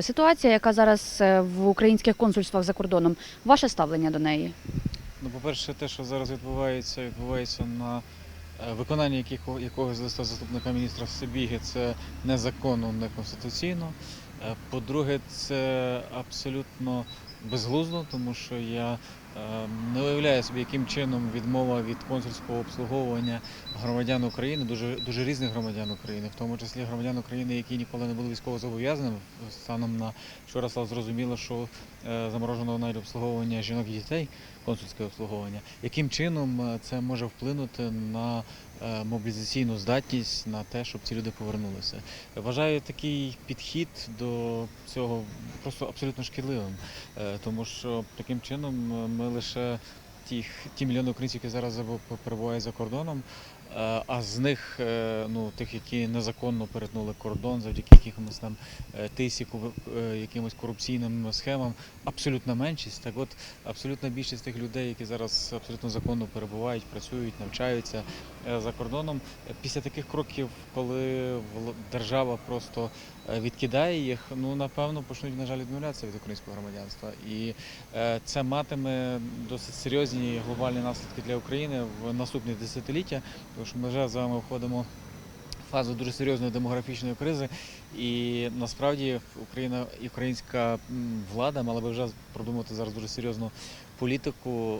Ситуація, яка зараз е, в українських консульствах за кордоном, ваше ставлення до неї? Ну, по-перше, те, що зараз відбувається, відбувається на виконання виконанні якого, якогось листа заступника міністра Сибіги, це незаконно, неконституційно. Е, По-друге, це абсолютно безглуздо, тому що я е, не уявляю собі, яким чином відмова від консульського обслуговування громадян України, дуже, дуже різних громадян України, в тому числі громадян України, які ніколи не були військово зобов'язаними. Станом на вчора стало зрозуміло, що е, заморожено навіть обслуговування жінок і дітей, консульське обслуговування. Яким чином е, це може вплинути на е, мобілізаційну здатність, на те, щоб ці люди повернулися? Вважаю такий підхід до цього просто абсолютно шкідливим, Е, тому що таким чином е, ми лише ті, ті мільйони українців, які зараз перебувають за кордоном, а з них е, ну, тих, які незаконно перетнули кордон завдяки якимось там е, тисіку, е, якимось корупційним схемам, абсолютна меншість. Так от абсолютна більшість тих людей, які зараз абсолютно законно перебувають, працюють, навчаються е, за кордоном. е, Після таких кроків, коли держава просто е, відкидає їх, ну напевно почнуть на жаль відмовлятися від українського громадянства, і е, це матиме досить серйозні глобальні наслідки для України в наступні десятиліття, тому що ми вже з вами входимо в фазу дуже серйозної демографічної кризи, і насправді Україна і українська влада мала би вже продумати зараз дуже серйозну політику.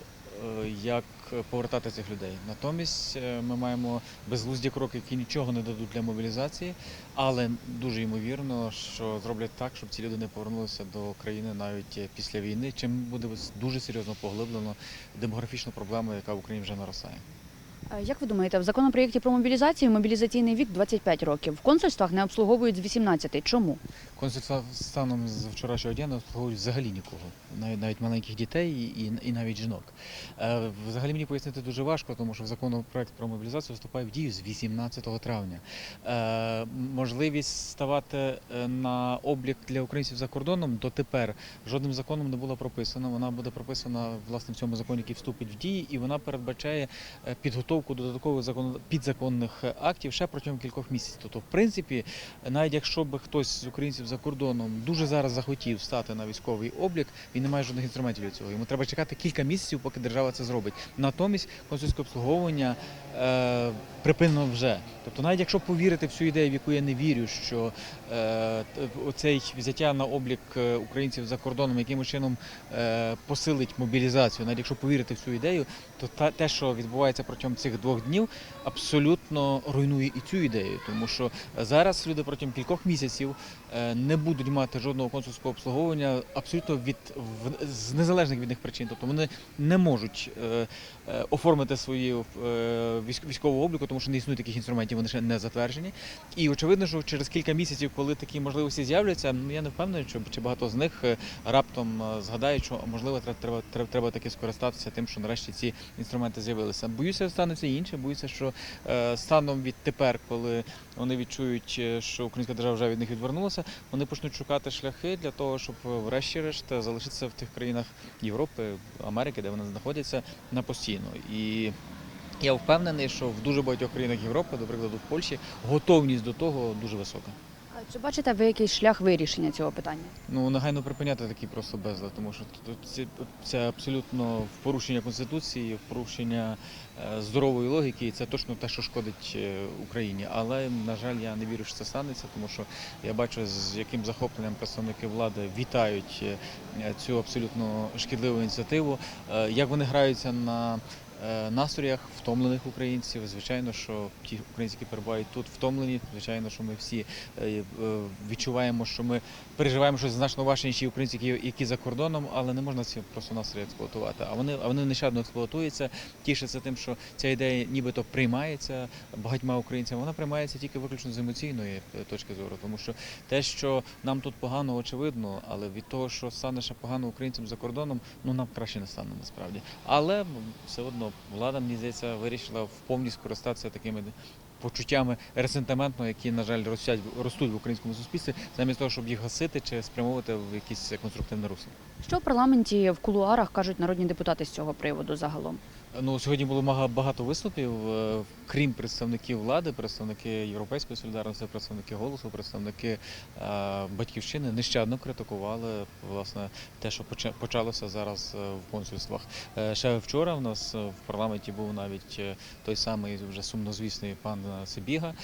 е, Як повертати цих людей? Натомість е, ми маємо безглузді кроки, які нічого не дадуть для мобілізації, але дуже ймовірно, що зроблять так, щоб ці люди не повернулися до країни навіть е, після війни, чим буде дуже серйозно поглиблено демографічну проблему, яка в Україні вже наростає. Е, Як ви думаєте, в законопроєкті про мобілізацію мобілізаційний вік 25 років. В консульствах не обслуговують з 18. Чому? Консульства станом з вчорашнього дня не обслуговують взагалі нікого, навіть навіть маленьких дітей і, і навіть жінок. Е, Взагалі мені пояснити дуже важко, тому що законопроект про мобілізацію вступає в дію з 18 травня. Е, Можливість ставати на облік для українців за кордоном дотепер жодним законом не була прописана. Вона буде прописана власне в цьому законі, який вступить в дію, і вона передбачає е, підготовку додаткових закон... підзаконних е, актів ще протягом кількох місяців. Тобто, в принципі, навіть якщо би хтось з українців за кордоном дуже зараз захотів стати на військовий облік, він не має жодних інструментів для цього. Йому треба чекати кілька місяців, поки держава це зробить. Натомість консульське обслуговування е, припинено вже. Тобто, навіть якщо повірити в цю ідею, в яку я не вірю, що е, оцей взяття на облік е, українців за кордоном якимось чином е, посилить мобілізацію, навіть якщо повірити в цю ідею, то та, те, що відбувається протягом цих двох днів, абсолютно руйнує і цю ідею, тому що зараз люди протягом кількох місяців е, не будуть мати жодного консульського обслуговування абсолютно від з незалежних від них причин. Тобто вони не можуть е, е, оформити свою е, військову обліку, тому що не існує таких інструментів, вони ще не затверджені. І очевидно, що через кілька місяців, коли такі можливості з'являться, ну я не впевнений, що чи багато з них е, раптом е, згадають, що можливо треба, треба, треба таки скористатися тим, що нарешті ці інструменти з'явилися. Боюся, станеться інше. Боюся, що е, станом від тепер, коли вони відчують, е, що українська держава вже від них відвернулася, вони почнуть шукати шляхи для того, щоб е, врешті-решт залишитися в тих країнах Європи, Америки, де вони знаходяться на постійно. І я впевнений, що в дуже багатьох країнах Європи, до прикладу, в Польщі, готовність до того дуже висока. Чи бачите ви якийсь шлях вирішення цього питання? Ну негайно припиняти такий просто безлад, тому що це, це абсолютно в порушення конституції, в порушення здорової логіки, і це точно те, що шкодить е, Україні. Але на жаль, я не вірю, що це станеться, тому що я бачу, з яким захопленням представники влади вітають е, цю абсолютно шкідливу ініціативу. Е, Як вони граються на е, настроях втомлених українців. Звичайно, що ті українці, які перебувають тут, втомлені. Звичайно, що ми всі е, е, відчуваємо, що ми переживаємо щось значно важче, ніж українці, які за кордоном, але не можна ці просто настрої експлуатувати. А вони, а вони нещадно експлуатуються, тішаться тим, що ця ідея нібито приймається багатьма українцями. Вона приймається тільки виключно з емоційної е, точки зору, тому що те, що нам тут погано, очевидно, але від того, що стане ще погано українцям за кордоном, ну нам краще не стане насправді. Але все одно влада, мені здається, вирішила вповні скористатися такими почуттями ресентименту, які, на жаль, ростять, ростуть в українському суспільстві, замість того, щоб їх гасити чи спрямовувати в якісь конструктивне русло. Що в парламенті в кулуарах кажуть народні депутати з цього приводу загалом? Ну, сьогодні було багато виступів, е, крім представників влади, представники Європейської солідарності, представники голосу, представники е, батьківщини нещадно критикували власне те, що почалося зараз е, в консульствах. Ще вчора в нас в парламенті був навіть той самий вже сумнозвісний пан Сибіга.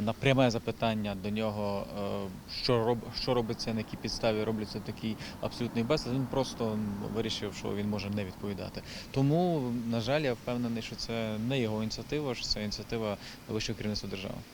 На пряме запитання до нього, що роб що робиться, на якій підставі робляться такий абсолютний безлад, він просто вирішив, що він може не відповідати. Тому, жаль, я впевнений, що це не його ініціатива, що це ініціатива вищого керівництва держави.